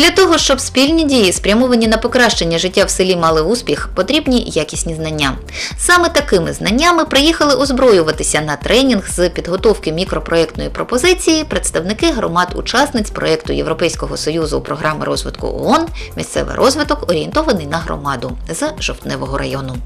Для того, щоб спільні дії, спрямовані на покращення життя в селі, мали успіх, потрібні якісні знання. Саме такими знаннями приїхали озброюватися на тренінг з підготовки мікропроєктної пропозиції представники громад-учасниць проєкту Європейського союзу програми розвитку ООН Місцевий розвиток орієнтований на громаду з Жовтневого району.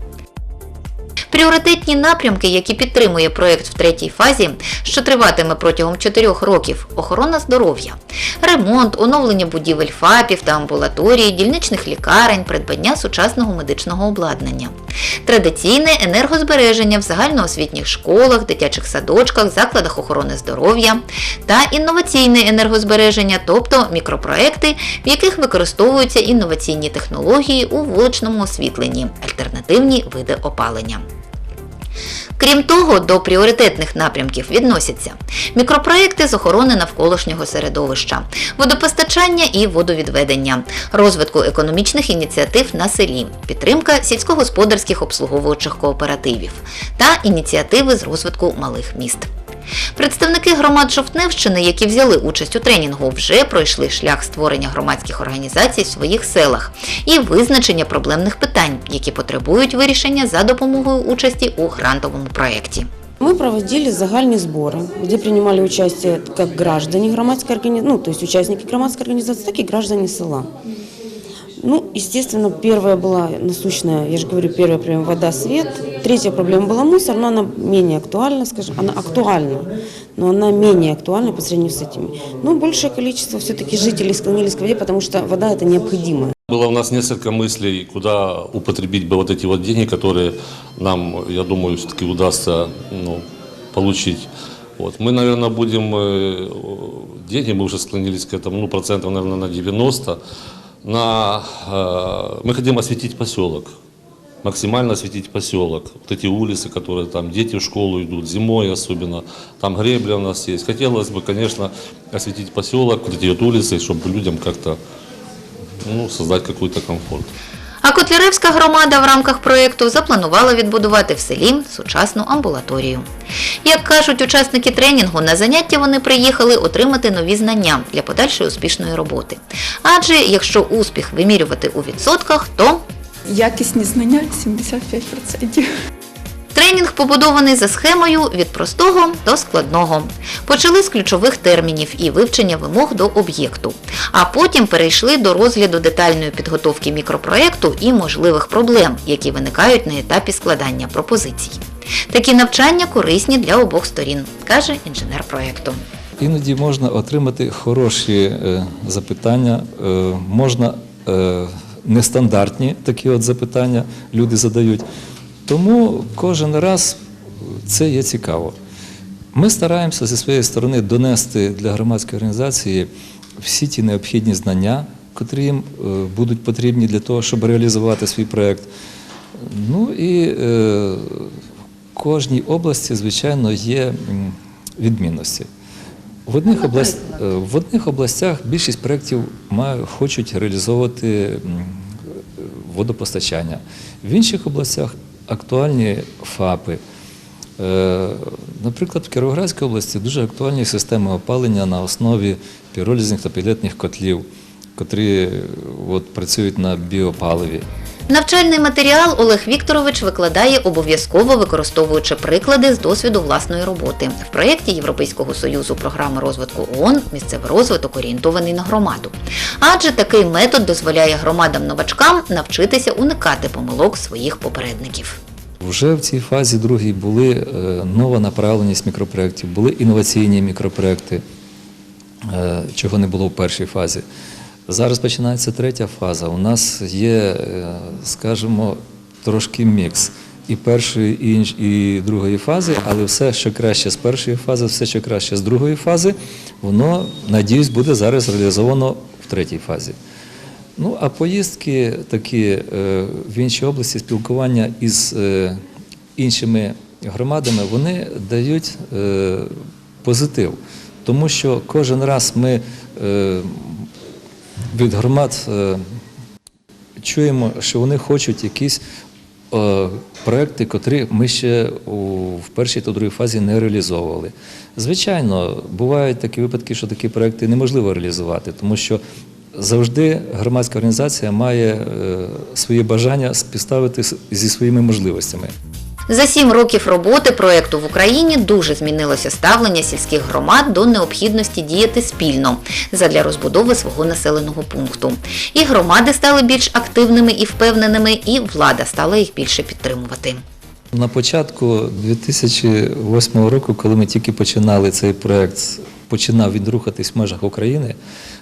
Пріоритетні напрямки, які підтримує проєкт в третій фазі, що триватиме протягом чотирьох років, охорона здоров'я, ремонт, оновлення будівель ФАПів та амбулаторій, дільничних лікарень, придбання сучасного медичного обладнання, традиційне енергозбереження в загальноосвітніх школах, дитячих садочках, закладах охорони здоров'я та інноваційне енергозбереження, тобто мікропроекти, в яких використовуються інноваційні технології у вуличному освітленні, альтернативні види опалення. Крім того, до пріоритетних напрямків відносяться мікропроекти з охорони навколишнього середовища, водопостачання і водовідведення, розвитку економічних ініціатив на селі, підтримка сільськогосподарських обслуговуючих кооперативів та ініціативи з розвитку малих міст. Представники громад Жовтневщини, які взяли участь у тренінгу, вже пройшли шлях створення громадських організацій в своїх селах і визначення проблемних питань, які потребують вирішення за допомогою участі у грантовому проєкті. Мы проводили загальные сборы, где принимали участие как граждане громадской организации, ну, то есть участники громадской организации, так и граждане села. Ну, естественно, первая была насущная, я же говорю, первая проблема – вода, свет. Третья проблема была мусор, но она менее актуальна, скажем, она актуальна, но она менее актуальна по сравнению с этими. Но большее количество все-таки жителей склонились к воде, потому что вода – это необходимо. Было у нас несколько мыслей, куда употребить бы вот эти вот деньги, которые нам, я думаю, все-таки удастся ну, получить. Вот. Мы, наверное, будем, э, деньги, мы уже склонились к этому, ну, процентов, наверное, на 90. На, э, мы хотим осветить поселок, максимально осветить поселок. Вот эти улицы, которые там, дети в школу идут, зимой особенно, там гребля у нас есть. Хотелось бы, конечно, осветить поселок, вот эти вот улицы, чтобы людям как-то ну, создать какой-то комфорт. А Котляревська громада в рамках проєкту запланувала відбудувати в селі сучасну амбулаторію. Як кажуть учасники тренінгу, на заняття вони приїхали отримати нові знання для подальшої успішної роботи. Адже якщо успіх вимірювати у відсотках, то Якісні знання 75%. Тренінг побудований за схемою від простого до складного. Почали з ключових термінів і вивчення вимог до об'єкту, а потім перейшли до розгляду детальної підготовки мікропроекту і можливих проблем, які виникають на етапі складання пропозицій. Такі навчання корисні для обох сторін, каже інженер проекту. Іноді можна отримати хороші е, запитання, е, можна е, нестандартні такі от запитання люди задають. Тому кожен раз це є цікаво. Ми стараємося зі своєї сторони донести для громадської організації всі ті необхідні знання, котрі їм е, будуть потрібні для того, щоб реалізувати свій проєкт. Ну і е, в кожній області, звичайно, є відмінності. В одних, область, е, в одних областях більшість проєктів хочуть реалізовувати водопостачання. В інших областях актуальні ФАПи. Е, Наприклад, в Кіровоградській області дуже актуальні системи опалення на основі піролізних та пілетних котлів, котрі от, працюють на біопаливі. Навчальний матеріал Олег Вікторович викладає обов'язково використовуючи приклади з досвіду власної роботи в проєкті Європейського союзу програми розвитку ООН місцевий розвиток орієнтований на громаду. Адже такий метод дозволяє громадам-новачкам навчитися уникати помилок своїх попередників. Вже в цій фазі другій були е, нова направленість мікропроєктів, були інноваційні мікропроєкти, е, чого не було в першій фазі. Зараз починається третя фаза. У нас є, е, скажімо, трошки мікс і першої, і, інш- і другої фази, але все, що краще з першої фази, все, що краще з другої фази, воно, надіюсь, буде зараз реалізовано в третій фазі. Ну, а поїздки такі е, в інші області, спілкування із е, іншими громадами, вони дають позитив. Тому що кожен раз ми від громад е, чуємо, що вони хочуть якісь е, проекти, котрі ми ще в першій та другій фазі не реалізовували. Звичайно, бувають такі випадки, що такі проекти неможливо реалізувати, тому що завжди громадська організація має е, своє бажання співставити зі своїми можливостями. За сім років роботи проекту в Україні дуже змінилося ставлення сільських громад до необхідності діяти спільно задля розбудови свого населеного пункту. І громади стали більш активними і впевненими, і влада стала їх більше підтримувати. На початку 2008 року, коли ми тільки починали цей проект, починав він рухатись в межах України,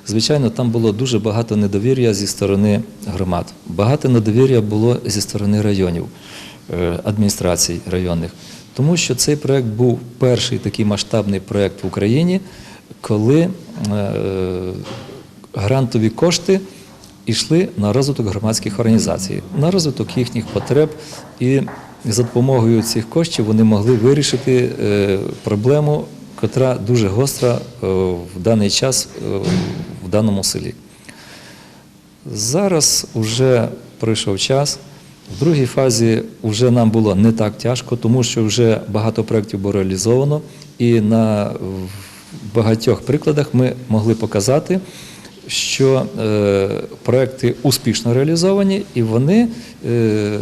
звичайно, там було дуже багато недовір'я зі сторони громад. Багато недовір'я було зі сторони районів, адміністрацій районних. Тому що цей проект був перший такий масштабний проект в Україні, коли е, грантові кошти йшли на розвиток громадських організацій, на розвиток їхніх потреб, і за допомогою цих коштів вони могли вирішити е, проблему, котра дуже гостра е, в даний час е, в даному селі. Зараз вже пройшов час. В другій фазі вже нам було не так тяжко, тому що вже багато проєктів було реалізовано, і на багатьох прикладах ми могли показати, що е, проекти успішно реалізовані, і вони е,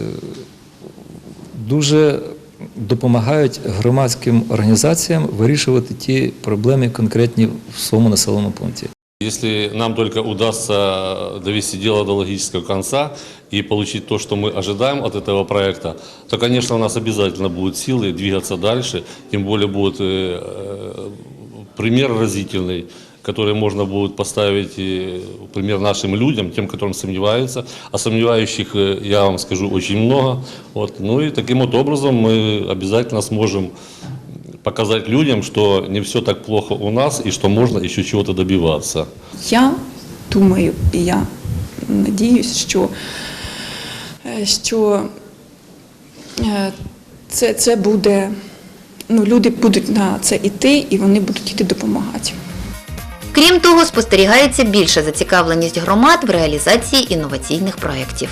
дуже допомагають громадським організаціям вирішувати ті проблеми конкретні в своєму населеному пункті. Если нам только удастся довести дело до логического конца и получить то, что мы ожидаем от этого проекта, то, конечно, у нас обязательно будут силы двигаться дальше, тем более будет э, э, пример разительный, который можно будет поставить э, в пример нашим людям, тем, которым сомневаются. А сомневающих, э, я вам скажу, очень много. Вот. Ну и таким вот образом мы обязательно сможем показать людям, что не все так плохо у нас и что можно еще чего-то добиваться. Я думаю, і я надіюсь, що, що е, це, це буде, ну, люди будуть на це йти і вони будуть йти допомагати. Крім того, спостерігається більша зацікавленість громад в реалізації інноваційних проєктів.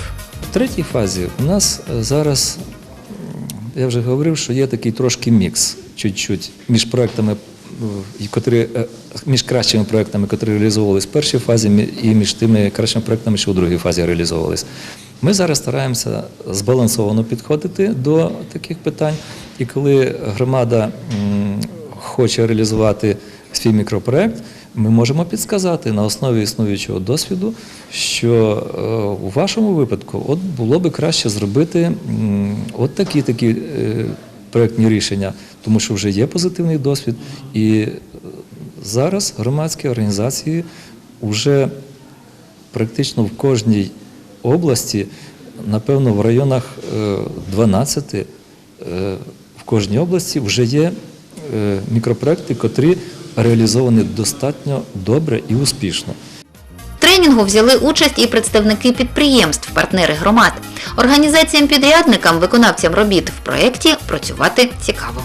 В третій фазі у нас зараз, я вже говорив, що є такий трошки мікс чуть-чуть між проектами, е, котрі, е, між кращими проектами, які реалізовувалися в першій фазі, і між тими кращими проектами, що у другій фазі реалізовувалися. Ми зараз стараємося збалансовано підходити до таких питань. І коли громада хоче реалізувати свій мікропроект, ми можемо підсказати на основі існуючого досвіду, що е, у вашому випадку от було би краще зробити от такі такі е, проектні рішення, тому що вже є позитивний досвід, і зараз громадські організації вже практично в кожній області, напевно, в районах е, 12 е, в кожній області вже є мікропроекти, котрі реалізовані достатньо добре і успішно. В тренінгу взяли участь і представники підприємств, партнери громад. Організаціям-підрядникам, виконавцям робіт в проєкті працювати цікаво.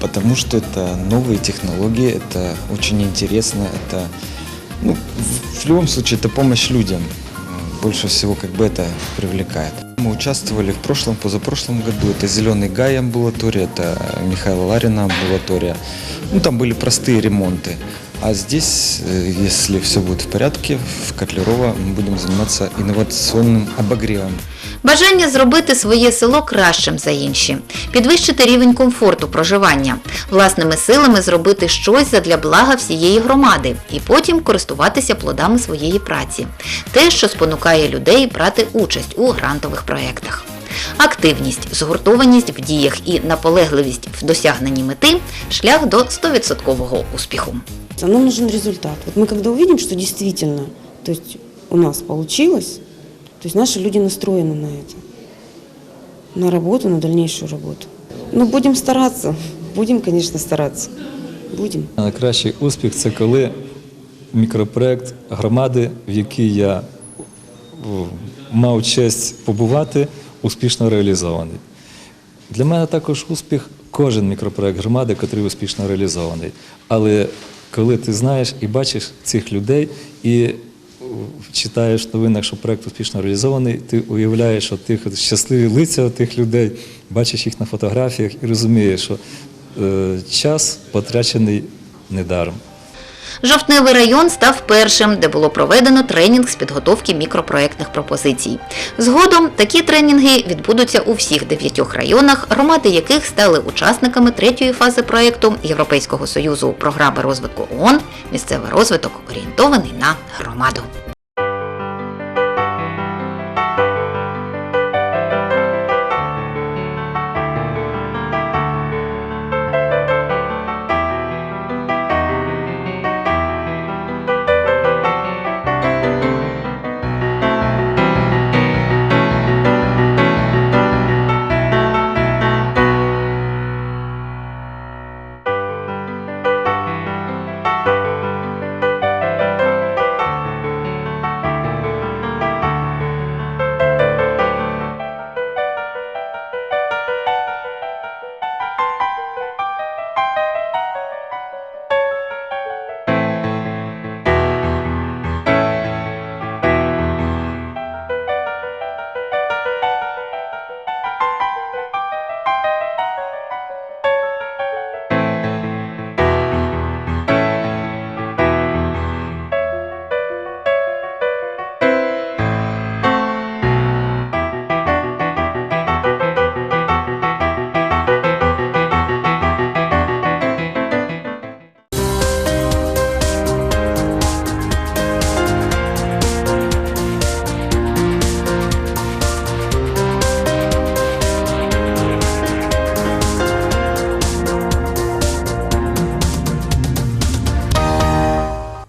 Потому что это новые технологии, это очень интересно, это, ну, в, в любом случае, это помощь людям. М, Больше всего как бы это привлекает. Мы участвовали в прошлом, позапрошлом году. Это «Зеленый Гай» амбулатория, это Михаила Ларина амбулатория. Ну, там были простые ремонты. А здесь, э, если все будет в порядке, в Котлерово мы будем заниматься инновационным обогревом. Бажання зробити своє село кращим за інші, підвищити рівень комфорту проживання, власними силами зробити щось задля блага всієї громади і потім користуватися плодами своєї праці. Те, що спонукає людей брати участь у грантових проєктах. Активність, згуртованість в діях і наполегливість в досягненні мети шлях до 100% успіху. Нам нужен результат. Вот мы когда увидим, то есть у нас получилось, то есть наши люди настроены на это, на работу, на дальнейшую работу. Ну, будем стараться, будем, конечно, стараться, будем. Найкращий успіх це коли мікропроект громади, в якій я мав честь побувати, успішно реалізований. Для мене також успіх кожен мікропроект громади, який успішно реалізований. Але коли ти знаєш і бачиш цих людей і читаєш новинах, що проект успішно реалізований, ти уявляєш от тих от щасливі лиця тих людей, бачиш їх на фотографіях і розумієш, що е, час потрачений недаром. Жовтневий район став першим, де було проведено тренінг з підготовки мікропроектних пропозицій. Згодом такі тренінги відбудуться у всіх дев'ятьох районах, громади яких стали учасниками третьої фази проекту Європейського союзу програми розвитку ООН Місцевий розвиток орієнтований на громаду.